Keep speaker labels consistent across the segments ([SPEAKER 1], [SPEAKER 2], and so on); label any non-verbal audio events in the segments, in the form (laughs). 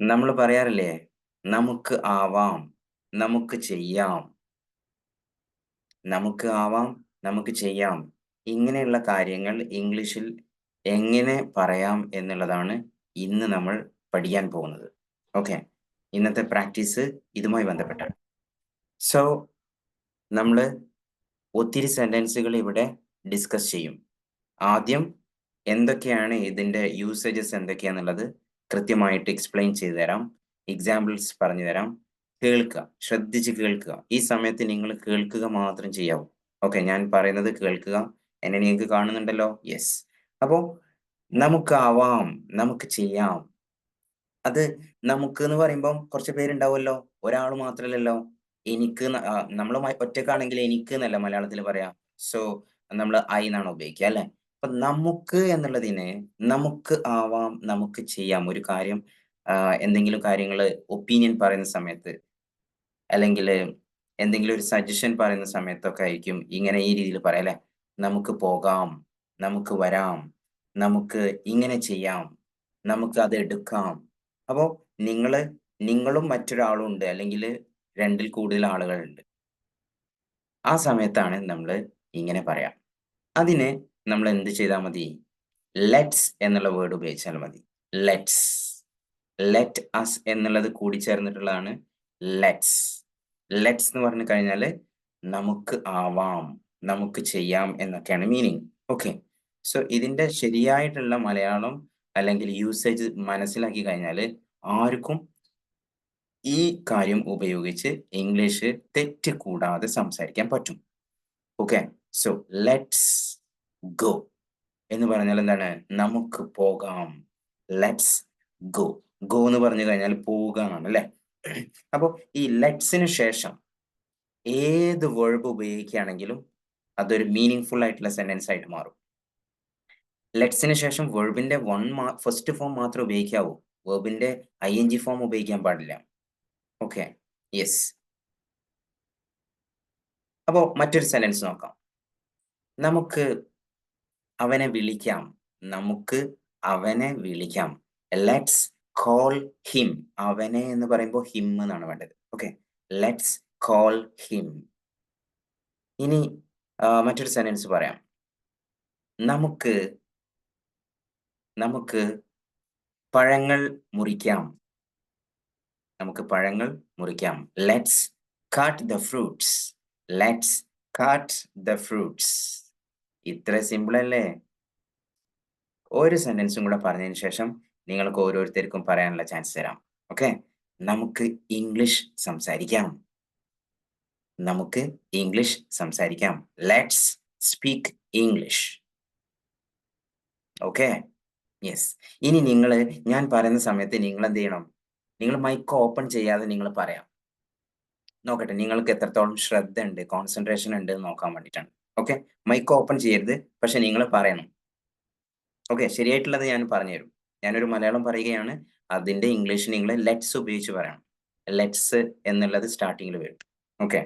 [SPEAKER 1] നമ്മൾ പറയാറില്ലേ? നമുക്ക് ആവാം നമുക്ക് ചെയ്യാം. നമുക്ക് ആവാം നമുക്ക് ചെയ്യാം. ഇങ്ങനെയുള്ള കാര്യങ്ങൾ ഇംഗ്ലീഷിൽ എങ്ങനെ പറയാം എന്നുള്ളതാണ് ഇന്ന് നമ്മൾ പഠിക്കാൻ പോകുന്നത്. ഓക്കെ? ഇന്നത്തെ പ്രാക്ടീസ് ഇതുമായി ബന്ധപ്പെട്ടാണ് സോ നമ്മൾ ഒത്തിരി സെന്റൻസുകൾ ഇവിടെ ഡിസ്കസ് ചെയ്യും. ആദ്യം എന്തൊക്കെയാണ് ഇതിന്റെ യൂസേജസ് എന്തൊക്കെയാന്നുള്ളത് കൃത്യമായിട്ട് എക്സ്പ്ലെയിൻ ചെയ്തു തരാം എക്സാമ്പിൾസ് പറഞ്ഞു തരാം കേൾക്കുക ശ്രദ്ധിച്ച് കേൾക്കുക. ഈ സമയത്ത് നിങ്ങൾ കേൾക്കുക മാത്രം ചെയ്യാവൂ. ഓക്കെ ഞാൻ പറയുന്നത് കേൾക്കുക. എന്നെ നിങ്ങൾക്ക് കാണുന്നുണ്ടല്ലോ? യെസ് അപ്പോ നമുക്കാവാം നമുക്ക് ചെയ്യാം. അത് നമുക്ക് എന്ന് പറയുമ്പം കുറച്ച് പേരുണ്ടാവുമല്ലോ? ഒരാൾ മാത്രമല്ലല്ലോ എനിക്ക് നമ്മൾ ഒറ്റക്കാണെങ്കിൽ എനിക്ക് എന്നല്ല മലയാളത്തിൽ പറയാം. സോ നമ്മൾ ഐ എന്നാണ് ഉപയോഗിക്കുക അല്ലെ? അപ്പൊ നമുക്ക് എന്നുള്ളതിന് നമുക്ക് ആവാം നമുക്ക് ചെയ്യാം. ഒരു കാര്യം എന്തെങ്കിലും കാര്യങ്ങൾ ഒപ്പീനിയൻ പറയുന്ന സമയത്ത് അല്ലെങ്കിൽ എന്തെങ്കിലും ഒരു സജഷൻ പറയുന്ന സമയത്തൊക്കെ ആയിരിക്കും ഇങ്ങനെ ഈ രീതിയിൽ പറയാം അല്ലെ? നമുക്ക് പോകാം നമുക്ക് വരാം നമുക്ക് ഇങ്ങനെ ചെയ്യാം നമുക്ക് അത് എടുക്കാം. അപ്പോൾ നിങ്ങൾ നിങ്ങളും മറ്റൊരാളും ഉണ്ട് അല്ലെങ്കിൽ രണ്ടിൽ കൂടുതൽ ആളുകളുണ്ട് ആ സമയത്താണ് നമ്മൾ ഇങ്ങനെ പറയാം. അതിന് നമ്മൾ എന്ത് ചെയ്താൽ മതി? ലെറ്റ്സ് എന്നുള്ള വേർഡ് ഉപയോഗിച്ചാൽ മതി. ലെറ്റ്സ് ലെറ്റ് അസ് എന്നുള്ളത് കൂടി ചേർന്നിട്ടുള്ളതാണ് ലെറ്റ്സ് ലെറ്റ്സ് എന്ന് പറഞ്ഞു കഴിഞ്ഞാൽ നമുക്ക് ആവാം നമുക്ക് ചെയ്യാം എന്നൊക്കെയാണ് മീനിങ് ഓക്കെ സോ ഇതിന്റെ ശരിയായിട്ടുള്ള മലയാളം അല്ലെങ്കിൽ യൂസേജ് മനസ്സിലാക്കി കഴിഞ്ഞാൽ ആർക്കും ഈ കാര്യം ഉപയോഗിച്ച് ഇംഗ്ലീഷ് തെറ്റ് കൂടാതെ സംസാരിക്കാൻ പറ്റും. ഓക്കെ സോ ലെറ്റ്സ് ഗോ എന്ന് പറഞ്ഞാൽ എന്താണ്? നമുക്ക് പോകാം. ലെറ്റ്സ് ഗോ ഗോ എന്ന് പറഞ്ഞു കഴിഞ്ഞാൽ പോവുക അല്ലെ? അപ്പൊ ഈ ലെറ്റ്സിന് ശേഷം ഏത് വേർബ് ഉപയോഗിക്കുകയാണെങ്കിലും അതൊരു മീനിങ് ഫുൾ ആയിട്ടുള്ള സെന്റൻസ് ആയിട്ട് മാറും. ലെറ്റ്സിന് ശേഷം വെർബിന്റെ വൺ ഫസ്റ്റ് ഫോം മാത്രം ഉപയോഗിക്കാവൂ. വെർബിന്റെ ഐ എൻ ജി ഫോം ഉപയോഗിക്കാൻ പാടില്ല. ഓക്കെ യെസ് അപ്പോ മറ്റൊരു സെന്റൻസ് നോക്കാം. നമുക്ക് അവനെ വിളിക്കാം. നമുക്ക് അവനെ വിളിക്കാം. ലെറ്റ്സ് കോൾ ഹിം അവനെ എന്ന് പറയുമ്പോൾ ഹിം എന്നാണ് വേണ്ടത്. ഓക്കെ ലെറ്റ്സ് കോൾ ഹിം ഇനി മറ്റൊരു സെന്റൻസ് പറയാം. നമുക്ക് നമുക്ക് പഴങ്ങൾ മുറിക്കാം. നമുക്ക് പഴങ്ങൾ മുറിക്കാം. Let's cut the fruits let's cut the fruits ഇത്ര സിമ്പിൾ അല്ലേ? ഒരു സെന്റൻസും കൂടെ പറഞ്ഞതിന് ശേഷം നിങ്ങൾക്ക് ഓരോരുത്തർക്കും പറയാനുള്ള ചാൻസ് തരാം. ഓക്കെ നമുക്ക് ഇംഗ്ലീഷ് സംസാരിക്കാം. നമുക്ക് ഇംഗ്ലീഷ് സംസാരിക്കാം. Let's speak English okay yes ഇനി നിങ്ങൾ ഞാൻ പറയുന്ന സമയത്ത് നിങ്ങൾ എന്ത് ചെയ്യണം? നിങ്ങൾ മൈക്ക് ഓപ്പൺ ചെയ്യാതെ നിങ്ങൾ പറയാം. നോക്കട്ടെ നിങ്ങൾക്ക് എത്രത്തോളം ശ്രദ്ധ ഉണ്ട് കോൺസെൻട്രേഷൻ ഉണ്ട് നോക്കാൻ വേണ്ടിയിട്ടാണ്. ഓക്കെ മൈക്ക് ഓപ്പൺ ചെയ്യരുത്. പക്ഷെ നിങ്ങൾ പറയണം. ഓക്കെ ശരിയായിട്ടുള്ളത് ഞാൻ പറഞ്ഞുതരും. ഞാനൊരു മലയാളം പറയുകയാണ്. അതിന്റെ ഇംഗ്ലീഷ് നിങ്ങൾ ലെറ്റ്സ് ഉപയോഗിച്ച് പറയണം. ലെറ്റ്സ് എന്നുള്ളത് സ്റ്റാർട്ടിങ്ങിൽ വരും. ഓക്കെ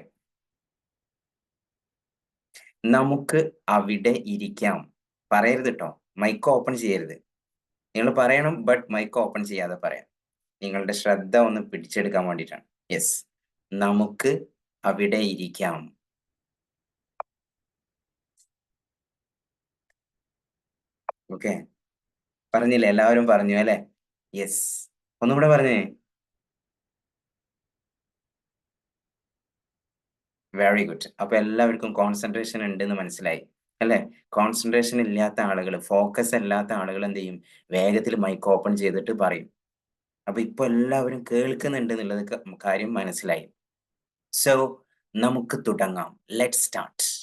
[SPEAKER 1] നമുക്ക് അവിടെ ഇരിക്കാം. പറയരുത് കേട്ടോ മൈക്ക് ഓപ്പൺ ചെയ്യരുത്. നിങ്ങൾ പറയണം ബട്ട് മൈക്ക് ഓപ്പൺ ചെയ്യാതെ പറയാം. നിങ്ങളുടെ ശ്രദ്ധ ഒന്ന് പിടിച്ചെടുക്കാൻ വേണ്ടിയിട്ടാണ്. യെസ് നമുക്ക് അവിടെ ഇരിക്കാം. ഓക്കെ. പറഞ്ഞില്ലേ? എല്ലാവരും പറഞ്ഞു അല്ലെ? യെസ് ഒന്നുകൂടെ പറഞ്ഞേ. വെരി ഗുഡ് അപ്പൊ എല്ലാവർക്കും കോൺസെൻട്രേഷൻ ഉണ്ട് എന്ന് മനസ്സിലായി. അല്ലെ? കോൺസെൻട്രേഷൻ ഇല്ലാത്ത ആളുകൾ ഫോക്കസ് അല്ലാത്ത ആളുകൾ എന്ത് ചെയ്യും? വേഗത്തിൽ മൈക്ക് ഓപ്പൺ ചെയ്തിട്ട് പറയും. അപ്പൊ ഇപ്പൊ എല്ലാവരും കേൾക്കുന്നുണ്ട് എന്നുള്ളത് കാര്യം മനസ്സിലായി. സോ നമുക്ക് തുടങ്ങാം. ലെറ്റ് സ്റ്റാർട്ട്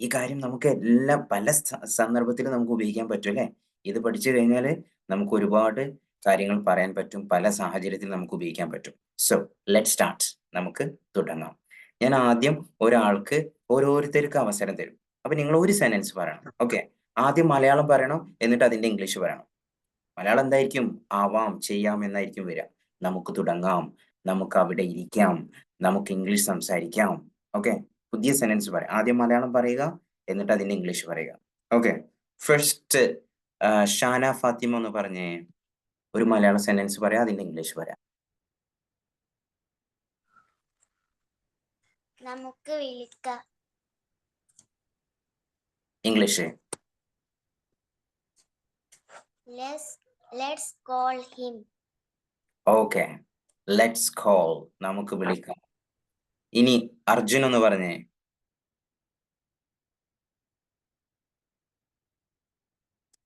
[SPEAKER 1] ഈ കാര്യം നമുക്ക് എല്ലാ പല സന്ദർഭത്തിലും നമുക്ക് ഉപയോഗിക്കാൻ പറ്റും അല്ലെ? ഇത് പഠിച്ചു കഴിഞ്ഞാൽ നമുക്ക് ഒരുപാട് കാര്യങ്ങൾ പറയാൻ പറ്റും. പല സാഹചര്യത്തിൽ നമുക്ക് ഉപയോഗിക്കാൻ പറ്റും. സോ ലെറ്റ് സ്റ്റാർട്ട് നമുക്ക് തുടങ്ങാം. ഞാൻ ആദ്യം ഒരാൾക്ക് ഓരോരുത്തർക്ക് അവസരം തരും. അപ്പൊ നിങ്ങൾ ഒരു സെന്റൻസ് പറയണം. ഓക്കെ ആദ്യം മലയാളം പറയണം എന്നിട്ട് അതിന്റെ ഇംഗ്ലീഷ് പറയണം. മലയാളം എന്തായിരിക്കും? ആവാം ചെയ്യാം എന്നായിരിക്കും വരിക. നമുക്ക് തുടങ്ങാം. നമുക്ക് അവിടെ ഇരിക്കാം. നമുക്ക് ഇംഗ്ലീഷ് സംസാരിക്കാം. ഓക്കെ പുതിയ സെന്റൻസ് പറയാം. ആദ്യം മലയാളം പറയുക എന്നിട്ട് അതിന്റെ ഇംഗ്ലീഷ് പറയുക. ഓക്കെ ഫസ്റ്റ് ഷാന ഫാത്തിമ എന്ന് പറഞ്ഞേ ഒരു മലയാള സെന്റൻസ് പറയാം അതിന്റെ ഇംഗ്ലീഷ് പറയാം.
[SPEAKER 2] നമുക്ക് വിളിക്കാം.
[SPEAKER 1] English
[SPEAKER 2] let's let's call him
[SPEAKER 1] okay let's call നമുക്ക് വിളിക്കാം. ഇനി അർജുൻ എന്ന് പറഞ്ഞേ.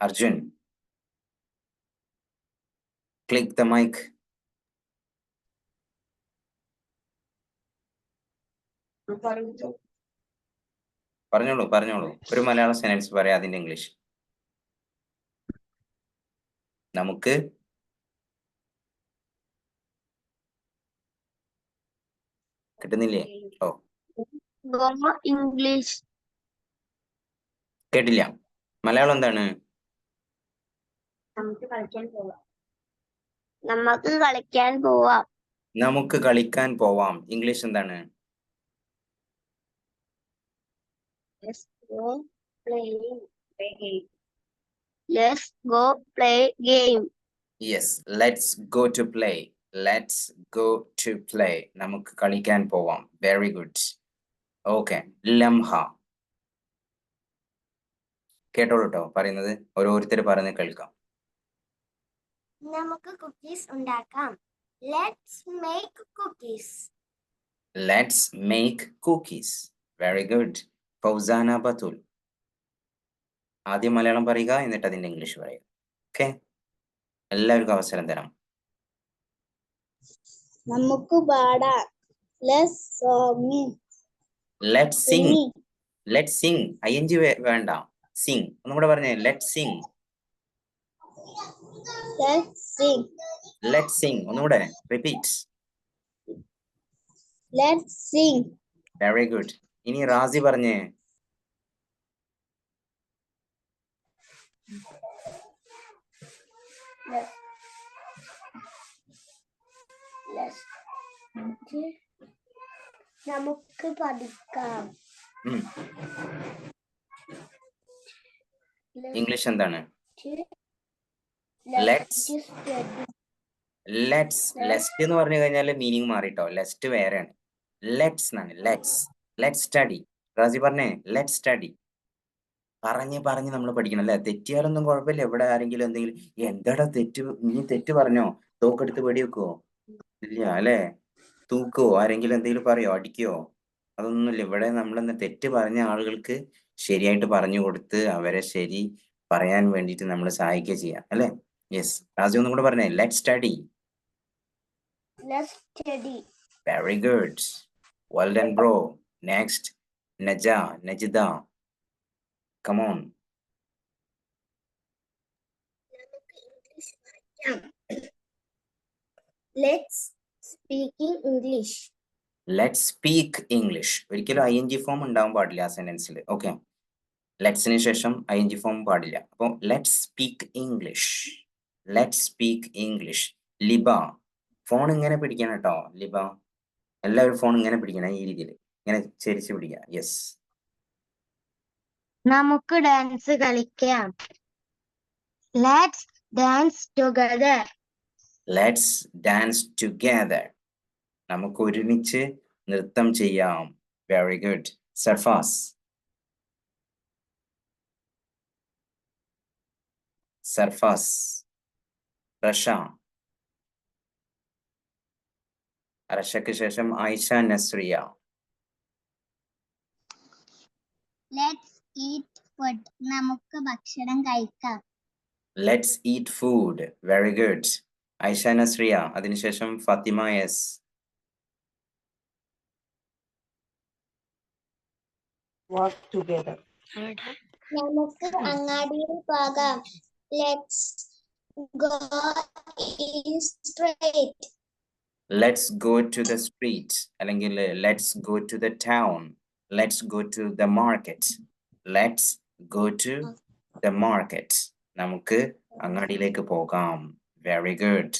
[SPEAKER 1] അർജുൻ. ക്ലിക്ക് ദ മൈക്ക് പറഞ്ഞോളൂ പറഞ്ഞോളൂ. ഒരു മലയാള സെന്റൻസ് പറയാം അതിന്റെ ഇംഗ്ലീഷ് നമുക്ക് കിട്ടുന്നില്ലേ? ഓ.
[SPEAKER 2] ഇംഗ്ലീഷ്.
[SPEAKER 1] കേട്ടില്ല. മലയാളം എന്താണ്?
[SPEAKER 2] നമുക്ക് കളിക്കാൻ പോവാം. നമുക്ക് കളിക്കാൻ പോവാം.
[SPEAKER 1] നമുക്ക് കളിക്കാൻ പോവാം. ഇംഗ്ലീഷ് എന്താണ്?
[SPEAKER 2] Let's go play game. Let's go play game.
[SPEAKER 1] Yes let's go to play let's go to play നമുക്ക് കളിക്കാൻ പോവാം. വെരി ഗുഡ് ഓക്കെ ലംഹ കേട്ടോളൂ കേട്ടോ പറയുന്നത് ഓരോരുത്തർ പറഞ്ഞ് കേൾക്കാം.
[SPEAKER 2] നമുക്ക് കുക്കീസ് ഉണ്ടാക്കാം. Let's make cookies
[SPEAKER 1] let's make cookies very good Fousana Bathul ആദ്യം മലയാളം പറയുക എന്നിട്ട് അതിന്റെ ഇംഗ്ലീഷ് പറയുക. ഓക്കെ എല്ലാവർക്കും അവസരം തരാം.
[SPEAKER 2] നമുക്ക് പാടാം. Let's song
[SPEAKER 1] let sing let sing I N G വേണ്ട. സിംഗ് ഒന്നും കൂടെ പറഞ്ഞേ. Let sing
[SPEAKER 2] let sing
[SPEAKER 1] let sing ഒന്നുകൂടെ repeat
[SPEAKER 2] let sing
[SPEAKER 1] very good ഇനി റാസി പറഞ്ഞേ.
[SPEAKER 2] നമുക്ക് പഠിക്കാം.
[SPEAKER 1] ഇംഗ്ലീഷ് എന്താണ്? ലെറ്റ്സ് ലെറ്റ്സ് ലെസ്റ്റ് എന്ന് പറഞ്ഞു കഴിഞ്ഞാൽ മീനിങ് മാറിട്ടോ. ലെസ്റ്റ് വേറെയാണ്. ലെറ്റ്സ് എന്നാണ്. ലെറ്റ്സ് ലെറ്റ് സ്റ്റഡി റാസി പറഞ്ഞേ ലെറ്റ് സ്റ്റഡി പറഞ്ഞ് പറഞ്ഞ് നമ്മൾ പഠിക്കണം അല്ലെ? തെറ്റിയാലൊന്നും കുഴപ്പമില്ല. എവിടെ ആരെങ്കിലും എന്തെങ്കിലും എന്താടാ തെറ്റ്? നീ തെറ്റ് പറഞ്ഞോ? തോക്കെടുത്ത് പേടി വെക്കുവോ ഇല്ല അല്ലേ? തൂക്കുവോ ആരെങ്കിലും എന്തെങ്കിലും പറയോ? അടിക്കോ? അതൊന്നുമില്ല. ഇവിടെ നമ്മൾ തെറ്റ് പറഞ്ഞ ആളുകൾക്ക് ശരിയായിട്ട് പറഞ്ഞു കൊടുത്ത് അവരെ ശരി പറയാൻ വേണ്ടിയിട്ട് നമ്മൾ സഹായിക്കുക ചെയ്യാം അല്ലേ? യെസ് രാജു ഒന്നും കൂടെ പറഞ്ഞേ. Let study
[SPEAKER 2] very good
[SPEAKER 1] well done bro next Naja bro. Come on.
[SPEAKER 2] നമുക്ക് English let's speaking English
[SPEAKER 1] let speak English ഒരിക്കലും ഐ എൻ ജി ഫോം ഉണ്ടാവാൻ പാടില്ല ആ സെന്റൻസിൽ ഓക്കെ ലെറ്റ്സിന് ശേഷം ഐ എൻ ജി ഫോം പാടില്ല. അപ്പോൾ let speak English let speak English Liba phone ഇങ്ങനെ പിടിക്കണം കേട്ടോ ലിബ എല്ലാവരും ഫോൺ ഇങ്ങനെ പിടിക്കണം ഈ രീതിയിൽ ഇങ്ങനെ ചരിച്ച് പിടിക്കുക. യെസ്
[SPEAKER 2] നമുക്ക് ഡാൻസ് കളിക്കാം. Let's dance together
[SPEAKER 1] let's dance together നമുക്ക് ഒരുമിച്ച് നൃത്തം ചെയ്യാം. Very good Sarfas. Sarfaz. Rasha. റഷയ്ക്ക് ശേഷം Ayisha Nasriya.
[SPEAKER 2] Let's eat food നമുക്ക് ഭക്ഷണം കഴിക്കാം.
[SPEAKER 1] Let's eat food very good Ayisha Nasriya അതിനുശേഷം ഫാത്തിമ എസ്.
[SPEAKER 3] Work together.
[SPEAKER 2] നമുക്ക് അങ്ങാടിയിൽ പോകാം. Let's go in street
[SPEAKER 1] let's go to the street അല്ലെങ്കിൽ let's go to the town let's go to the market let's go to the market നമുക്ക് അങ്ങാടിയിലേക്ക് പോകാം. Very good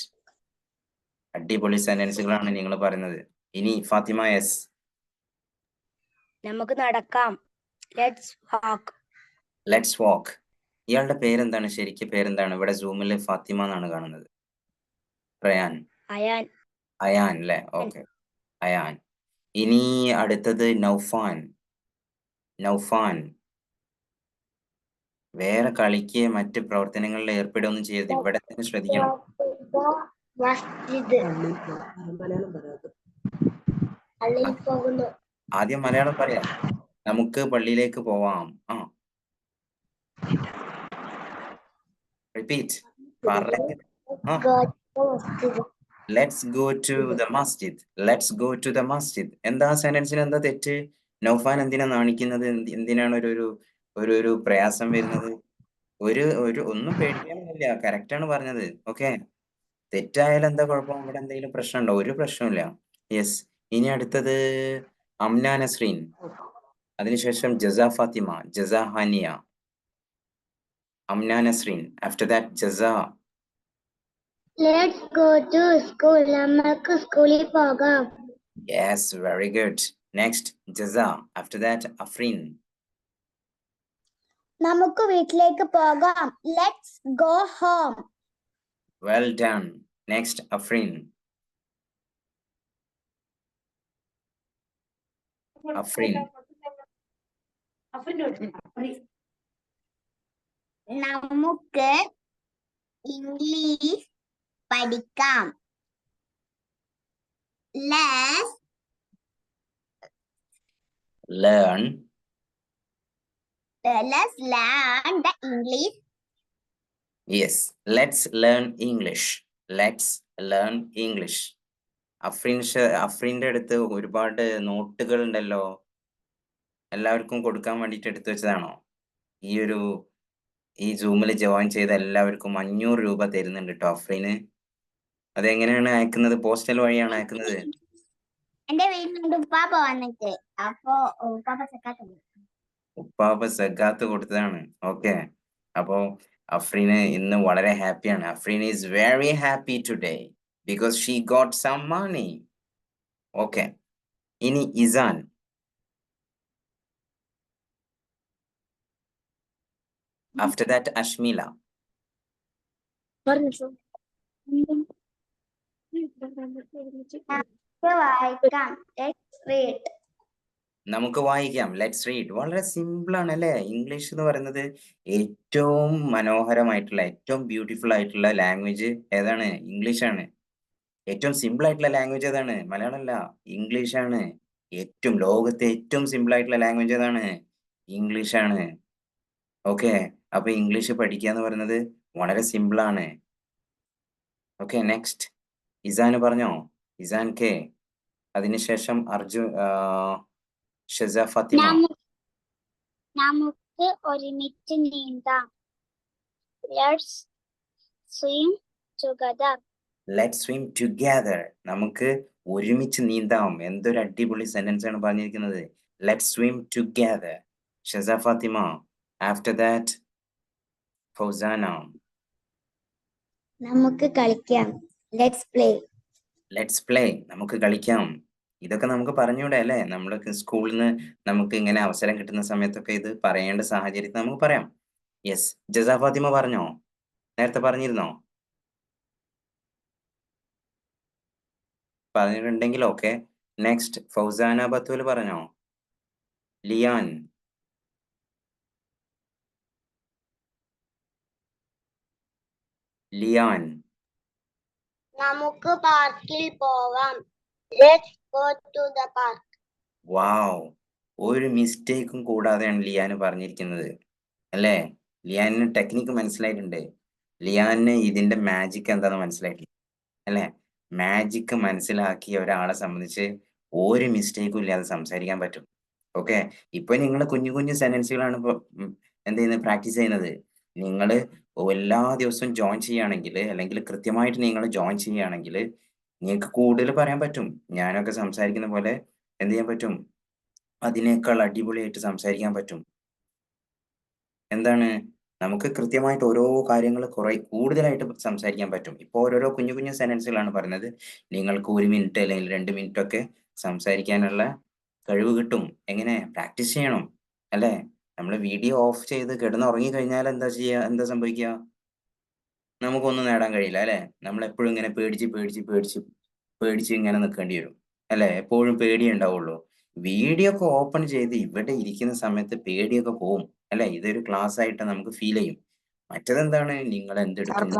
[SPEAKER 1] അടിപൊളി സെന്റൻസുകളാണ് നിങ്ങൾ പറയുന്നത്. ഇനി ഫാത്തിമ എസ്
[SPEAKER 2] നമുക്ക് നടക്കാം. ലെറ്റ്സ് വാക്ക്
[SPEAKER 1] ലെറ്റ്സ് വാക്ക് ഇയാളുടെ പേരെന്താണ്? ശരിക്കും പേരെന്താണ്? ഇവിടെ സൂമിൽ ഫാത്തിമ എന്നാണ് കാണുന്നത്. റയാൻ
[SPEAKER 2] അയാൻ.
[SPEAKER 1] അയാൻ അല്ലേ? ഓക്കെ അയാൻ. ഇനി അടുത്തത് നൗഫാൻ. നൗഫാൻ. വേറെ കളിക്ക് മറ്റ് പ്രവർത്തനങ്ങളിൽ ഏർപ്പെടുകയൊന്നും ചെയ്യരുത്. ഇവിടെ തന്നെ ശ്രദ്ധിക്കണം. ആദ്യം മലയാളം പറയാം. നമുക്ക് പള്ളിയിലേക്ക് പോവാം. ആ. Repeat let's go to the masjid let's go to the masjid എന്താ സെന്റൻസിന് എന്താ തെറ്റ്? നൗഫാൻ എന്തിനാ നാണിക്കുന്നത്? എന്തി- എന്തിനാണ് ഒരു ഒരു ഒരു ഒരു പ്രയാസം വരുന്നത്. ഒരു ഒരു ഒന്നും പേടിക്കാനൊന്നുമില്ല. കറക്റ്റ് ആണ് പറഞ്ഞത്. ഓക്കെ തെറ്റായാലും എന്താ കുഴപ്പം? ഇവിടെ എന്തെങ്കിലും പ്രശ്നമുണ്ടോ? ഒരു പ്രശ്നമില്ല യെസ് ഇനി അടുത്തത് അംന നസ്രീൻ. അതിനുശേഷം Jasa Fathima Jasa Haniya. Amna Nasreen. After that Jasa.
[SPEAKER 2] Let's go to school നമുക്ക് സ്കൂളിൽ പോകാം.
[SPEAKER 1] Yes, very good. Next, Jaza. After that, Afrin.
[SPEAKER 2] നമുക്ക് വീട്ടിലേക്ക് പോകാം let's go home
[SPEAKER 1] Well done. Next, Afrin. Afrin.
[SPEAKER 2] നമുക്ക് ഇംഗ്ലീഷ് പഠിക്കാം let's
[SPEAKER 1] Learn.
[SPEAKER 2] Let's learn the English.
[SPEAKER 1] Yes, let's learn English. Let's learn English. Afrin ഷ- അഫ്രീന്റെ അടുത്ത് ഒരുപാട് നോട്ടുകൾ ഉണ്ടല്ലോ. എല്ലാവർക്കും കൊടുക്കാൻ വേണ്ടിയിട്ട് എടുത്തു വെച്ചതാണോ? ഈ ഒരു ഈ സൂമിൽ ജോയിൻ ചെയ്ത എല്ലാവർക്കും അഞ്ഞൂറ് രൂപ തരുന്നുണ്ട് കേട്ടോ അഫ്രീന് അതെങ്ങനെയാണ് അയക്കുന്നത്? പോസ്റ്റൽ വഴിയാണ് അയക്കുന്നത്?
[SPEAKER 2] എന്റെ വീട്ടിലുണ്ട് ഉപ്പാപ്പ വന്നിട്ട് അപ്പോ ഉപ്പാപ്പ സെക്കാത്ത
[SPEAKER 1] ഉപ്പാപ്പ സഗാത്ത് കൊടുത്തതാണ്. ഓക്കെ അപ്പോ അഫ്രീന് ഇന്ന് വളരെ ഹാപ്പിയാണ്. Afrin is very happy today because she got some money okay ഇനി ഇസാൻ. After that അഷ്മീല.
[SPEAKER 2] വായിക്കാം ലെറ്റ്സ് റീഡ്
[SPEAKER 1] നമുക്ക് വായിക്കാം. ലെറ്റ്സ് റീഡ് വളരെ സിമ്പിൾ ആണ് അല്ലേ? ഇംഗ്ലീഷ് എന്ന് പറയുന്നത് ഏറ്റവും മനോഹരമായിട്ടുള്ള ഏറ്റവും ബ്യൂട്ടിഫുൾ ആയിട്ടുള്ള ലാംഗ്വേജ് ഏതാണ്? ഇംഗ്ലീഷ് ആണ്. ഏറ്റവും സിമ്പിൾ ആയിട്ടുള്ള ലാംഗ്വേജ് ഏതാണ്? മലയാളമല്ല ഇംഗ്ലീഷ് ആണ്. ഏറ്റവും ലോകത്തെ ഏറ്റവും സിമ്പിൾ ആയിട്ടുള്ള ലാംഗ്വേജ് ഏതാണ്? ഇംഗ്ലീഷ് ആണ്. ഓക്കെ അപ്പൊ ഇംഗ്ലീഷ് പഠിക്കുക എന്ന് പറയുന്നത് വളരെ സിമ്പിൾ ആണ്. ഓക്കെ നെക്സ്റ്റ് ഇസാന് പറഞ്ഞോ? ഇസാൻ കെ. അതിനുശേഷം അർജുൻ ഷെസ ഫാത്തിമ.
[SPEAKER 2] നമുക്ക് ഒരുമിച്ച് നീന്താം. Let's swim together
[SPEAKER 1] let swim together നമുക്ക് ഒരുമിച്ച് നീന്താം. എന്തൊരു അടിപൊളി സെന്റൻസ് ആണ് പറഞ്ഞിരിക്കുന്നത്. Let swim together Shesa Fathima after that Fousana.
[SPEAKER 2] നമുക്ക് കളിക്കാം. ലെറ്റ്സ് പ്ലേ
[SPEAKER 1] ലെറ്റ്സ് പ്ലേ നമുക്ക് കളിക്കാം. ഇതൊക്കെ നമുക്ക് പറഞ്ഞൂടെ അല്ലേ? നമ്മുടെ സ്കൂളിൽ നിന്ന് നമുക്ക് ഇങ്ങനെ അവസരം കിട്ടുന്ന സമയത്തൊക്കെ ഇത് പറയേണ്ട സാഹചര്യത്തിൽ നമുക്ക് പറയാം. യെസ് ജസാ ഫാത്തിമ പറഞ്ഞോ? നേരത്തെ പറഞ്ഞിരുന്നോ? പറഞ്ഞിട്ടുണ്ടെങ്കിൽ ഓക്കെ നെക്സ്റ്റ് ഫൗസാന ബത്തുൽ പറഞ്ഞോ? ലിയാൻ. ലിയാൻ.
[SPEAKER 2] നമുക്ക് പാർക്കിൽ പോവാം let's go to the park.
[SPEAKER 1] Wow ഒരു മിസ്റ്റേക്കും കൂടാതെയാണ് ലിയാന് പറഞ്ഞിരിക്കുന്നത്. അല്ലേ? ലിയാനിന് ടെക്നിക്ക് മനസ്സിലായിട്ടുണ്ട്. ലിയാനിന് ഇതിന്റെ മാജിക് എന്താന്ന് മനസ്സിലായിട്ടില്ല. അല്ലേ? മാജിക് മനസ്സിലാക്കിയ ഒരാളെ സംബന്ധിച്ച് ഒരു മിസ്റ്റേക്കും ഇല്ലാതെ സംസാരിക്കാൻ പറ്റും. ഓക്കെ ഇപ്പൊ നിങ്ങൾ കുഞ്ഞു കുഞ്ഞു സെന്റൻസുകളാണ് ഇപ്പൊ എന്ത് ചെയ്യുന്നത്? പ്രാക്ടീസ് ചെയ്യുന്നത്. നിങ്ങൾ എല്ലാ ദിവസവും ജോയിൻ ചെയ്യുകയാണെങ്കിൽ അല്ലെങ്കിൽ കൃത്യമായിട്ട് നിങ്ങൾ ജോയിൻ ചെയ്യുകയാണെങ്കിൽ നിങ്ങൾക്ക് കൂടുതൽ പറയാൻ പറ്റും. ഞാനൊക്കെ സംസാരിക്കുന്ന പോലെ എന്ത് ചെയ്യാൻ പറ്റും? അതിനേക്കാൾ അടിപൊളിയായിട്ട് സംസാരിക്കാൻ പറ്റും. എന്താണ്? നമുക്ക് കൃത്യമായിട്ട് ഓരോ കാര്യങ്ങൾ കുറെ കൂടുതലായിട്ട് സംസാരിക്കാൻ പറ്റും. ഇപ്പോൾ ഓരോരോ കുഞ്ഞു കുഞ്ഞു സെന്റൻസുകളാണ് പറയുന്നത് നിങ്ങൾക്ക് ഒരു മിനിറ്റ് അല്ലെങ്കിൽ രണ്ട് മിനിറ്റ് ഒക്കെ സംസാരിക്കാനുള്ള കഴിവ് കിട്ടും. എങ്ങനെ? പ്രാക്ടീസ് ചെയ്യണം. അല്ലേ? നമ്മൾ വീഡിയോ ഓഫ് ചെയ്ത് കിടന്ന് ഉറങ്ങി കഴിഞ്ഞാൽ എന്താ ചെയ്യുക എന്താ സംഭവിക്കുക? നമുക്കൊന്നും നേടാൻ കഴിയില്ല അല്ലെ? നമ്മൾ എപ്പോഴും ഇങ്ങനെ പേടിച്ച് പേടിച്ച് പേടിച്ച് പേടിച്ച് ഇങ്ങനെ നിൽക്കേണ്ടി വരും അല്ലെ? എപ്പോഴും പേടി ഉണ്ടാവുള്ളൂ. വീഡിയോ ഒക്കെ ഓപ്പൺ ചെയ്ത് ഇവിടെ ഇരിക്കുന്ന സമയത്ത് പേടിയൊക്കെ പോവും അല്ലെ? ഇതൊരു ക്ലാസ് ആയിട്ട് നമുക്ക് ഫീൽ ചെയ്യും. മറ്റതെന്താണ്? നിങ്ങൾ
[SPEAKER 4] എന്തെടുക്കുന്നത്.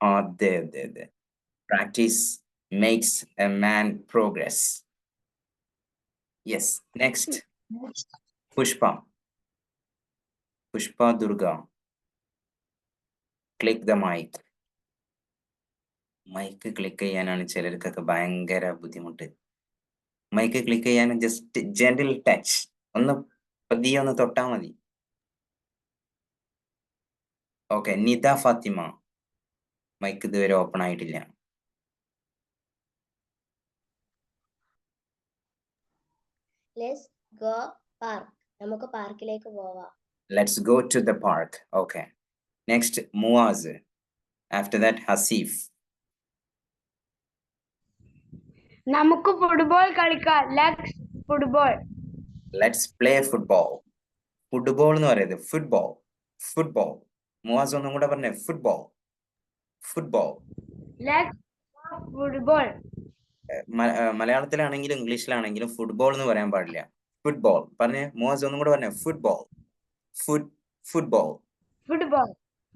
[SPEAKER 1] അതെ അതെ അതെ. Practice makes a man progress yes next Pushpa. Pushpa Durga. Click the mike mike click ചെയ്യാനാണ് ചിലർക്കൊക്കെ ഭയങ്കര ബുദ്ധിമുട്ട്. മൈക്ക് ക്ലിക്ക് ചെയ്യാൻ ജസ്റ്റ് ജെന്റിൽ ടച്ച് ഒന്ന് പതിയെ ഒന്ന് തൊട്ടാ മതി. ഓക്കെ നിത ഫാത്തിമ. മൈക്ക് ഇതുവരെ ഓപ്പൺ ആയിട്ടില്ല.
[SPEAKER 2] ലെറ്റ്സ് ഗോ പാർക്ക് നമുക്ക് പാർക്കിലേക്ക് പോവാം.
[SPEAKER 1] Let's go to the park okay next Muvas after that Haseef
[SPEAKER 5] നമുക്ക് ഫുട്ബോൾ കളിക്കാം. Let's football
[SPEAKER 1] let's play football football എന്ന് പറയുന്നത് ഫുട്ബോൾ ഫുട്ബോൾ മുവാസ് ഒന്നും കൂടെ പറഞ്ഞേ. ഫുട്ബോൾ ഫുട്ബോൾ
[SPEAKER 5] ഫുട്ബോൾ
[SPEAKER 1] മലയാളത്തിലാണെങ്കിലും ഇംഗ്ലീഷിലാണെങ്കിലും ഫുട്ബോൾ എന്ന് പറയാൻ പാടില്ല. ഫുട്ബോൾ പറഞ്ഞേ മുവാസ് ഒന്നും കൂടെ പറഞ്ഞേ. Football foot football
[SPEAKER 5] football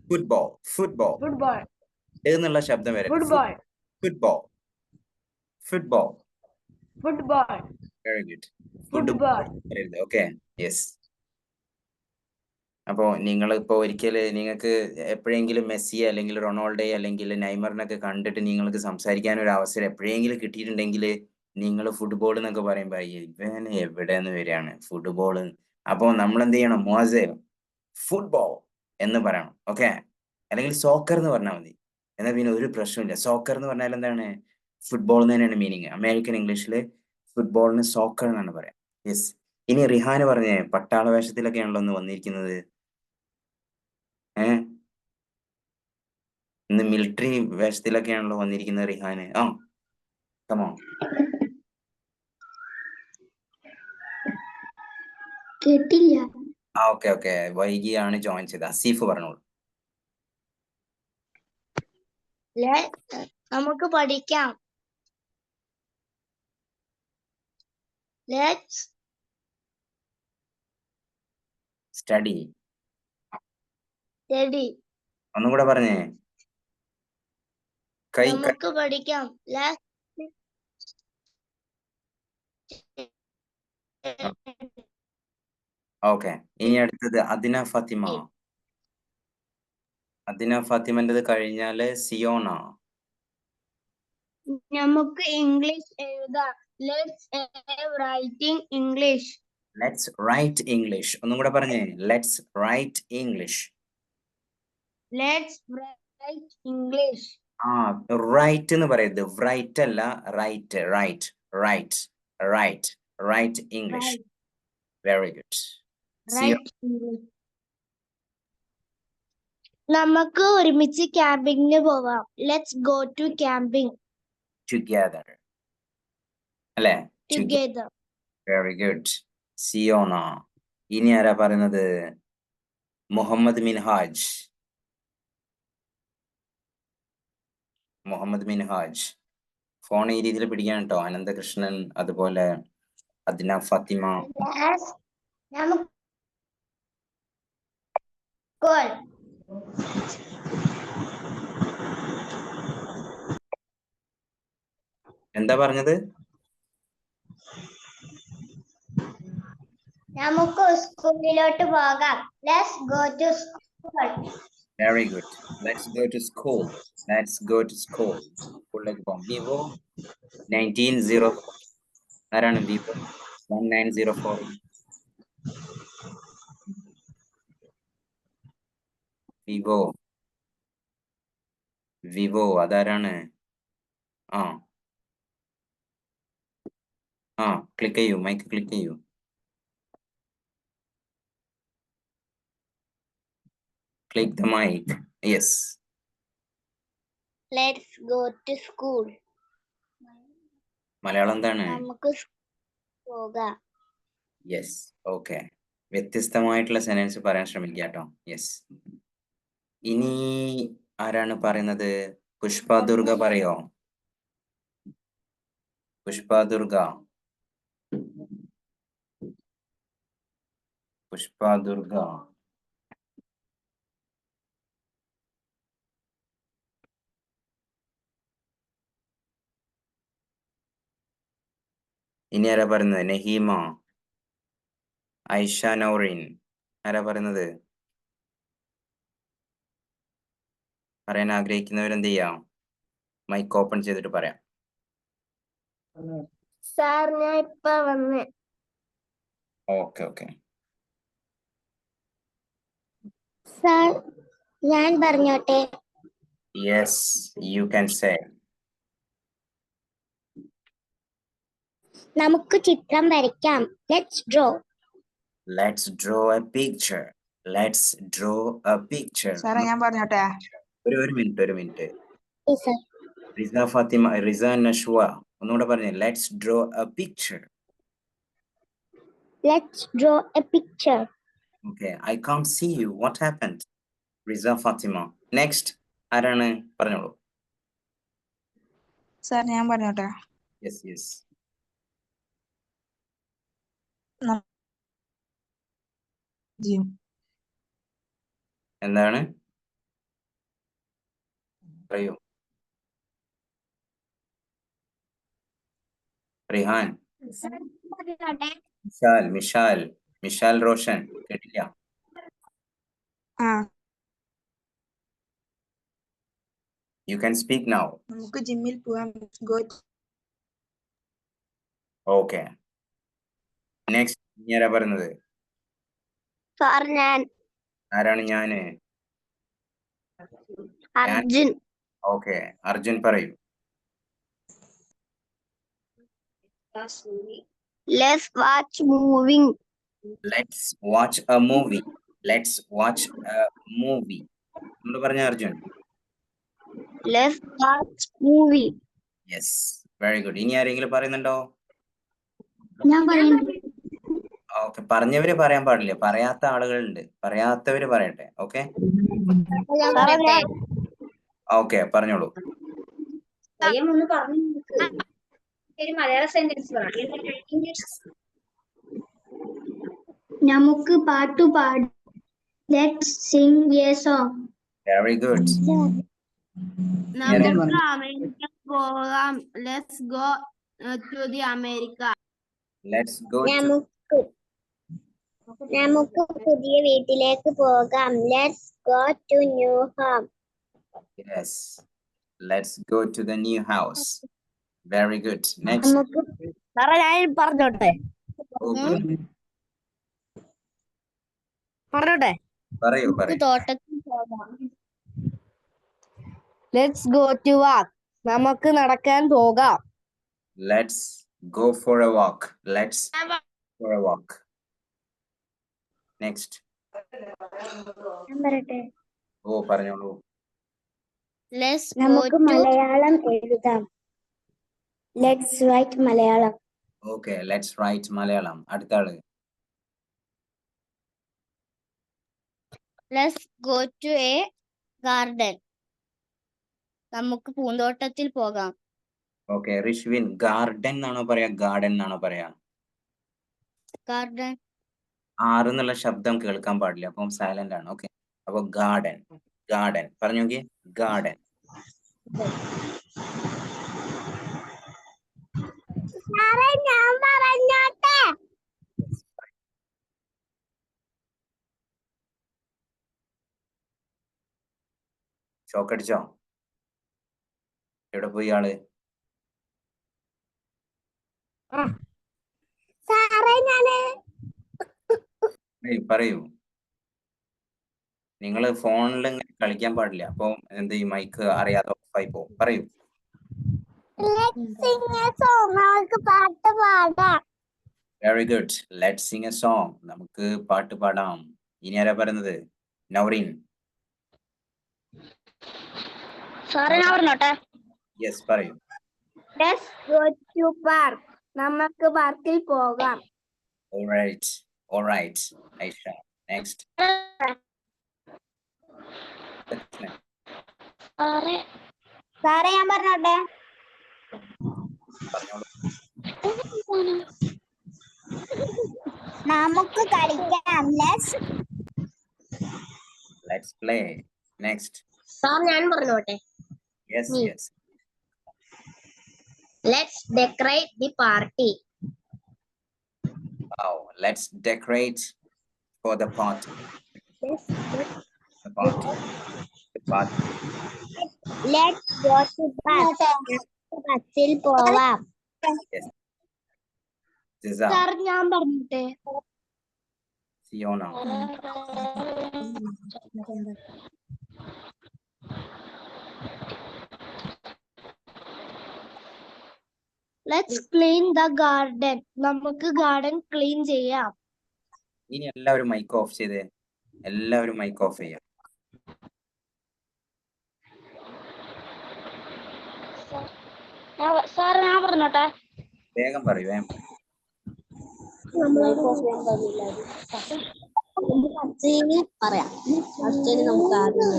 [SPEAKER 1] football football
[SPEAKER 5] football
[SPEAKER 1] എന്നുള്ള ശബ്ദം വരെ
[SPEAKER 5] football
[SPEAKER 1] football football
[SPEAKER 5] football
[SPEAKER 1] very good
[SPEAKER 5] football
[SPEAKER 1] okay yes അപ്പോ നിങ്ങൾ ഇപ്പോ ഒരിക്കൽ നിങ്ങൾക്ക് എപ്പോഴെങ്കിലും മെസ്സി അല്ലെങ്കിൽ റൊണാൾഡോ അല്ലെങ്കിൽ നൈമറിനൊക്കെ കണ്ടിട്ട് നിങ്ങൾക്ക് സംസാരിക്കാൻ ഒരു അവസരം എപ്പോഴെങ്കിലും കിട്ടിയിട്ടുണ്ടെങ്കിൽ നിങ്ങൾ ഫുട്ബോൾ എന്നൊക്കെ പറയുമ്പോൾ ഇവൻ എവിടെ നിന്ന് വരികയാണ്? ഫുട്ബോൾ അപ്പോൾ നമ്മൾ എന്ത് ചെയ്യണം? മോസേ ഫുട്ബോൾ എന്ന് പറയണം. ഓക്കെ അല്ലെങ്കിൽ സോക്കർ എന്ന് പറഞ്ഞാൽ മതി. എന്നാൽ പിന്നെ ഒരു പ്രശ്നമില്ല സോക്കർ എന്ന് പറഞ്ഞാൽ എന്താണ്? ഫുട്ബോൾ എന്ന് തന്നെയാണ് മീനിങ് അമേരിക്കൻ ഇംഗ്ലീഷിൽ ഫുട്ബോളിന് സോക്കർ എന്നാണ് പറയാം. യെസ് ഇനി റിഹാന് പറഞ്ഞേ പട്ടാള വേഷത്തിലൊക്കെയാണല്ലോ ഒന്ന് വന്നിരിക്കുന്നത്. ഏ ഇന്ന് മിലിറ്ററി വേഷത്തിലൊക്കെയാണല്ലോ വന്നിരിക്കുന്നത് റിഹാന് ആ കമോ
[SPEAKER 2] കേട്ടില്ല.
[SPEAKER 1] ആ ഓക്കെ ഓക്കെ. വൈകിയാണ് ജോയിൻ ചെയ്തത്. അസീഫ് പറഞ്ഞോളൂ.
[SPEAKER 2] നമുക്ക് പഠിക്കാം. ലെറ്റ്സ്
[SPEAKER 1] സ്റ്റഡി
[SPEAKER 2] സ്റ്റഡി
[SPEAKER 1] ഒന്നും കൂടെ പറഞ്ഞേ. കൈ
[SPEAKER 2] നമുക്ക് പഠിക്കാം. ലെറ്റ്സ്
[SPEAKER 1] ഓക്കെ ഇനി അടുത്തത് അദിന ഫാത്തിമ. അദിന ഫാത്തിമന്റേത് കഴിഞ്ഞാൽ സിയോണ?
[SPEAKER 5] നമുക്ക് ഇംഗ്ലീഷ് എഴുതാം. Let's writing English
[SPEAKER 1] let's write English ഒന്നും കൂടെ പറഞ്ഞേ let's write English
[SPEAKER 5] let's write English
[SPEAKER 1] ആ റൈറ്റ് എന്ന് പറയരുത്. റൈറ്റ് അല്ല write write write write write English very good
[SPEAKER 2] നമുക്ക് ഒരുമിച്ച് ക്യാമ്പിങ്ങിന് പോവാം. Let's go to camping
[SPEAKER 1] together അല്ലേ?
[SPEAKER 2] ടുഗദർ
[SPEAKER 1] വെരി ഗുഡ് സിയോണ ഇനി ആരാ പറയുന്നത്? മുഹമ്മദ് മിൻഹാജ്. മുഹമ്മദ് മിൻഹാജ്. ഫോൺ ഈ രീതിയിൽ പിടിക്കാൻ കേട്ടോ. അനന്തകൃഷ്ണൻ അതുപോലെ അദ്ന ഫാത്തിമ.
[SPEAKER 2] നമുക്ക് Goal.
[SPEAKER 1] എന്താ പറഞ്ഞത്?
[SPEAKER 2] നമുക്ക് സ്കൂളിലോട്ട് പോകാം. Let's go to school
[SPEAKER 1] very good let's go to school let's go to school സ്കൂളിലേക്ക് പോകാം. വിവോ നയന്റീൻ സീറോ ആരാണ് Vivo one nine zero four Vivo. Vivo അതാരാണ്? ആ. ആ ക്ലിക്ക് ചെയ്യൂ മൈക്ക് ക്ലിക്ക് ചെയ്യൂ. Click the mike yes
[SPEAKER 2] let's go to school
[SPEAKER 1] Malayalam എന്താണ്?
[SPEAKER 2] നമുക്ക് പോകാം.
[SPEAKER 1] യെസ് ഓക്കെ വ്യത്യസ്തമായിട്ടുള്ള സെനൻസ് പറയാൻ ശ്രമിക്കുക കേട്ടോ യെസ് ഇനി ആരാണ് പറയുന്നത്? പുഷ്പ ദുർഗ പറയോ? പുഷ്പ ദുർഗ. പുഷ്പ ദുർഗ. ഇനി ആരാ പറയുന്നത്? നഹീമ ഐഷ നൗറിൻ. ആരാ പറയുന്നത്? പറയാൻ ആഗ്രഹിക്കുന്നവരെന്ത് ചെയ്യാം മൈക്ക് ഓപ്പൺ ചെയ്തിട്ട് പറയാം.
[SPEAKER 5] സാർ ഞാൻ ഇപ്പൊ വന്ന്.
[SPEAKER 1] ഓക്കെ ഓക്കെ
[SPEAKER 2] സാർ ഞാൻ പറഞ്ഞോട്ടെ.
[SPEAKER 1] യെസ് യു ക്യാൻ സേ
[SPEAKER 2] നമുക്ക് ചിത്രം വരയ്ക്കാം. Let's draw
[SPEAKER 1] let's draw a picture let's draw a picture
[SPEAKER 4] സാറേ ഞാൻ പറഞ്ഞോട്ടെ.
[SPEAKER 1] ഒരു ഒരു മിനിറ്റ് ഒരു മിനിറ്റ്.
[SPEAKER 2] സർ
[SPEAKER 1] റിസ ഫാത്തിമ റിസ നഷ്വ ഒന്നുകൂടെ പറഞ്ഞു. Let's draw a picture
[SPEAKER 2] let's draw a picture
[SPEAKER 1] okay I can see you what happened Riza Fathima. Next ആരാണ്? പറഞ്ഞോളൂ.
[SPEAKER 4] സാർ ഞാൻ പറഞ്ഞോട്ടെ?
[SPEAKER 1] യെസ് യെസ് എന്താണ്? പറയൂ. റിഹാൻ. മിഷാൽ മിഷാൽ മിഷാൽ റോഷൻ കേട്ടില്ല? യു ക്യാൻ സ്പീക്ക് നൗ
[SPEAKER 4] നമുക്ക് ജിമ്മിൽ പോവാം.
[SPEAKER 1] ഓക്കെ നെക്സ്റ്റ് ഇനി ആരാ പറയുന്നത്.
[SPEAKER 2] സാർ ഞാൻ.
[SPEAKER 1] ആരാണ് ഞാൻ?
[SPEAKER 2] അർജുൻ.
[SPEAKER 1] ഓക്കെ അർജുൻ പറയൂ.
[SPEAKER 2] Let's watch moving
[SPEAKER 1] let's watch a movie let's watch a movie നമ്മൾ പറഞ്ഞ Arjun?
[SPEAKER 2] Let's watch movie
[SPEAKER 1] yes very good ഇനി ആരെങ്കിലും പറയുന്നുണ്ടോ?
[SPEAKER 2] ഞാൻ പറയുന്നു.
[SPEAKER 1] ഓക്കെ പറഞ്ഞവര് പറയാൻ പാടില്ല. പറയാത്ത ആളുകളുണ്ട്. പറയാത്തവര് പറയട്ടെ ഓക്കെ? ഓക്കെ പറഞ്ഞോളൂ.
[SPEAKER 2] നമുക്ക് പാട്ടു പാടി. Let's sing a song
[SPEAKER 1] very good
[SPEAKER 5] നമുക്ക് അമേരിക്ക പോകാം. Let's go to the America
[SPEAKER 1] let's go
[SPEAKER 2] നമുക്ക് നമുക്ക് പുതിയ വീട്ടിലേക്ക് പോകാം. Let's go to new home
[SPEAKER 1] yes let's go to the new house very good next
[SPEAKER 2] നമുക്ക്
[SPEAKER 5] സാറേ ഞാൻ പറഞ്ഞോട്ടെ? പറഞ്ഞോട്ടെ?
[SPEAKER 1] പറയൂ പറയൂ.
[SPEAKER 2] തോട്ടത്തിൽ പോകാം.
[SPEAKER 5] ലെറ്റ്സ് ഗോ ടു വാക്ക് നമുക്ക് നടക്കാൻ പോകാം.
[SPEAKER 1] Let's go for a walk. Let's for a walk. Next.
[SPEAKER 2] ഞാൻ പറയട്ടെ
[SPEAKER 1] ഓ പറഞ്ഞോളൂ.
[SPEAKER 5] ലെറ്റ്സ്
[SPEAKER 2] നമുക്ക് മലയാളം എഴുതാം. Let's write Malayalam.
[SPEAKER 1] Okay let's write Malayalam. അടുത്ത ആൾ
[SPEAKER 5] let's go to a garden നമുക്ക് പൂന്തോട്ടത്തിൽ പോകാം.
[SPEAKER 1] ഓക്കെ റിഷ്വിൻ ഗാർഡൻ എന്നാണോ പറയാ? ഗാർഡൻ എന്നാണോ പറയാ?
[SPEAKER 5] ഗാർഡൻ
[SPEAKER 1] ആറ് എന്നുള്ള ശബ്ദം കേൾക്കാൻ പാടില്ല. അപ്പം സൈലന്റ് ആണ്. ഓക്കെ അപ്പൊ ഗാർഡൻ ഗാർഡൻ പറഞ്ഞു നോക്കിയേ ഗാർഡൻ
[SPEAKER 2] ഞാൻ പറഞ്ഞോട്ടെ?
[SPEAKER 1] ഷോക്ക് അടിച്ചോ? എവിടെ പോയി ആൾ?
[SPEAKER 2] സാറേ
[SPEAKER 1] ഞാൻ പറയൂ. നിങ്ങൾ ഫോണിൽ ഇങ്ങനെ കളിക്കാൻ പാടില്ല. അപ്പൊ എന്ത് ഈ മൈക്ക് അറിയാതെ? ഓഫായി പോകും പറയൂ
[SPEAKER 2] നമുക്ക് പാട്ട് പാടാം.
[SPEAKER 1] Very good let sing a song നമുക്ക് പാട്ട് പാടാം. ഇനി ആരാ പറയുന്നത്? നൗറീൻ.
[SPEAKER 2] സാറേ ഞാൻ പറഞ്ഞോട്ടെ?
[SPEAKER 1] യെസ് പറയൂ.
[SPEAKER 5] ലെറ്റ്സ് ഗോ ടു പാർക്ക് നമുക്ക് പാർക്കിൽ പോകാം.
[SPEAKER 1] Alright alright Aisha next That's next.
[SPEAKER 2] സാറേ സാറേ ഞാൻ പറഞ്ഞോട്ടെ
[SPEAKER 1] പറഞ്ഞോളൂ
[SPEAKER 2] നമുക്ക് കളിക്കാം let's
[SPEAKER 1] let's play next
[SPEAKER 6] sir ഞാൻ പറഞ്ഞോട്ടെ
[SPEAKER 1] yes
[SPEAKER 6] Me.
[SPEAKER 1] Yes
[SPEAKER 6] let's decorate the party
[SPEAKER 1] Wow, let's decorate for the party. The party. The party.
[SPEAKER 2] ബസ്സിൽ പോവാം സാർ ഞാൻ പറഞ്ഞിട്ടെ.
[SPEAKER 1] Fiona,
[SPEAKER 2] let's clean the garden നമുക്ക് ഗാർഡൻ ക്ലീൻ ചെയ്യാം.
[SPEAKER 1] ഇനി എല്ലാവരും മൈക്ക് ഓഫ് ചെയ്തേ. എല്ലാവരും മൈക്ക് ഓഫ് ചെയ്യാം.
[SPEAKER 2] സാർ ഞാൻ പറഞ്ഞോട്ടെ.
[SPEAKER 1] വേഗം പറയൂ വേഗം
[SPEAKER 6] പറയാം. ഫസ്റ്റ് നമുക്ക് ആദ്യം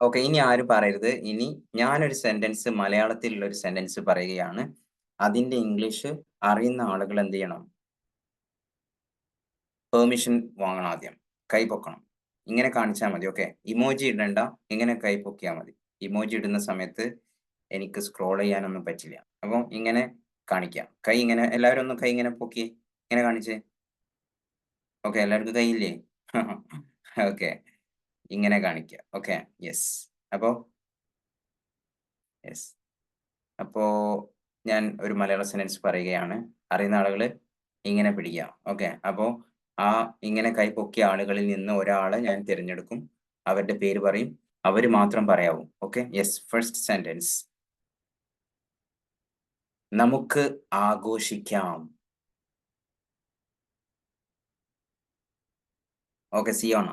[SPEAKER 1] ഓക്കെ ഇനി ആരും പറയരുത്. ഇനി ഞാനൊരു സെന്റൻസ് മലയാളത്തിലുള്ള ഒരു സെന്റൻസ് പറയുകയാണ്. അതിന്റെ ഇംഗ്ലീഷ് അറിയുന്ന ആളുകൾ എന്ത് ചെയ്യണം? പെർമിഷൻ വാങ്ങണം ആദ്യം. കൈ പൊക്കണം. ഇങ്ങനെ കാണിച്ചാൽ മതി ഓക്കെ ഇമോജി ഇടണ്ട ഇങ്ങനെ കൈ പൊക്കിയാൽ മതി. ഇമോജി ഇടുന്ന സമയത്ത് എനിക്ക് സ്ക്രോൾ ചെയ്യാനൊന്നും പറ്റില്ല. അപ്പം ഇങ്ങനെ കാണിക്കാം. കൈ ഇങ്ങനെ എല്ലാവരും ഒന്ന് കൈ ഇങ്ങനെ പൊക്കി ഇങ്ങനെ കാണിച്ചേ. ഓക്കെ എല്ലാവർക്കും കൈയില്ലേ ഓക്കെ (laughs) ഇങ്ങനെ കാണിക്കുക ഓക്കെ യെസ് അപ്പോ യെസ് അപ്പോ ഞാൻ ഒരു മലയാള സെന്റൻസ് പറയുകയാണ്. അറിയുന്ന ആളുകൾ ഇങ്ങനെ പിടിക്കുക ഓക്കെ അപ്പോ ആ ഇങ്ങനെ കൈ പൊക്കിയ ആളുകളിൽ നിന്ന് ഒരാളെ ഞാൻ തിരഞ്ഞെടുക്കും. അവരുടെ പേര് പറയും. അവർ മാത്രം പറയാവും. ഓക്കെ യെസ് ഫസ്റ്റ് സെന്റൻസ് നമുക്ക് ആഘോഷിക്കാം. ഓക്കെ സിയോണ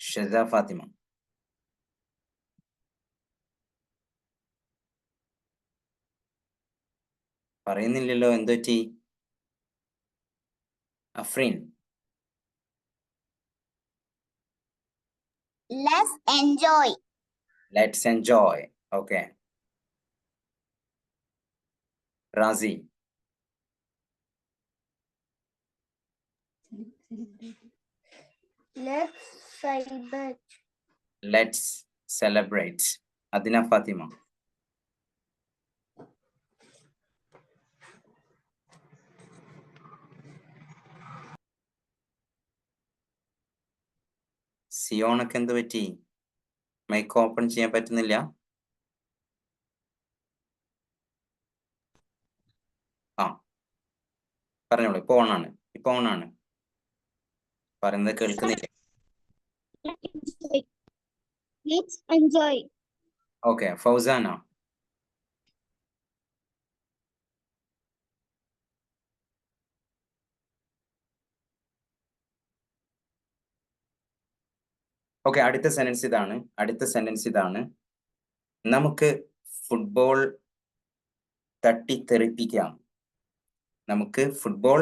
[SPEAKER 1] ഷെസ ഫാത്തിമ. പറയുന്നില്ലല്ലോ എന്ത് പറ്റി? Afrin.
[SPEAKER 2] Let's enjoy
[SPEAKER 1] let's enjoy Let's Razi
[SPEAKER 2] Let's celebrate.
[SPEAKER 1] Let's celebrate Adina Fathima സിയോണക്ക് എന്ത് പറ്റി? മൈക്ക് ഓപ്പൺ ചെയ്യാൻ പറ്റുന്നില്ല. ആ. പറഞ്ഞോളൂ ഇപ്പൊ ഓണാണ് ഇപ്പൊ ഓണാണ് പറയുന്നത് കേൾക്കുന്നില്ല. ഓക്കെ ഫൗസാന? ഓക്കെ അടുത്ത സെന്റൻസ് ഇതാണ്. അടുത്ത സെന്റൻസ് ഇതാണ്. നമുക്ക് ഫുട്ബോൾ തട്ടിത്തെറിപ്പിക്കാം. നമുക്ക് ഫുട്ബോൾ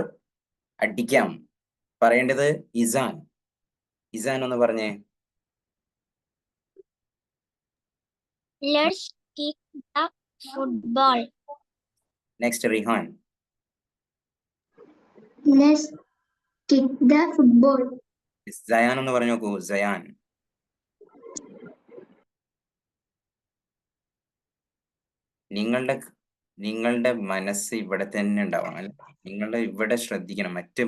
[SPEAKER 1] അടിക്കാം. പറയേണ്ടത് ഇസാൻ. ഇസാൻ ഒന്ന് പറഞ്ഞേ.
[SPEAKER 2] Let's kick the football
[SPEAKER 1] next Rihan
[SPEAKER 2] let's kick the football
[SPEAKER 1] Sayan എന്ന് പറഞ്ഞു നോക്കൂ സയാൻ നിങ്ങളുടെ നിങ്ങളുടെ മനസ്സ് ഇവിടെ തന്നെ ഉണ്ടാവണം അല്ലെ? നിങ്ങളുടെ ഇവിടെ ശ്രദ്ധിക്കണം. മറ്റ്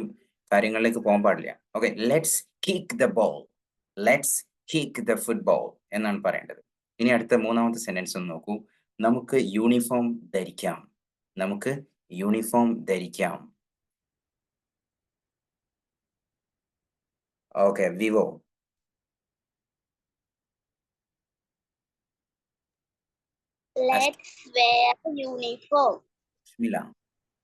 [SPEAKER 1] കാര്യങ്ങളിലേക്ക് പോകാൻ പാടില്ല. Okay let's kick the ball let's kick the football എന്നാണ് പറയേണ്ടത്. ഇനി അടുത്ത മൂന്നാമത്തെ സെന്റൻസ് ഒന്ന് നോക്കൂ. നമുക്ക് യൂണിഫോം ധരിക്കാം. നമുക്ക് uniform ധരിക്കാം. Okay Vivo
[SPEAKER 2] let's wear uniform
[SPEAKER 1] Bismillah.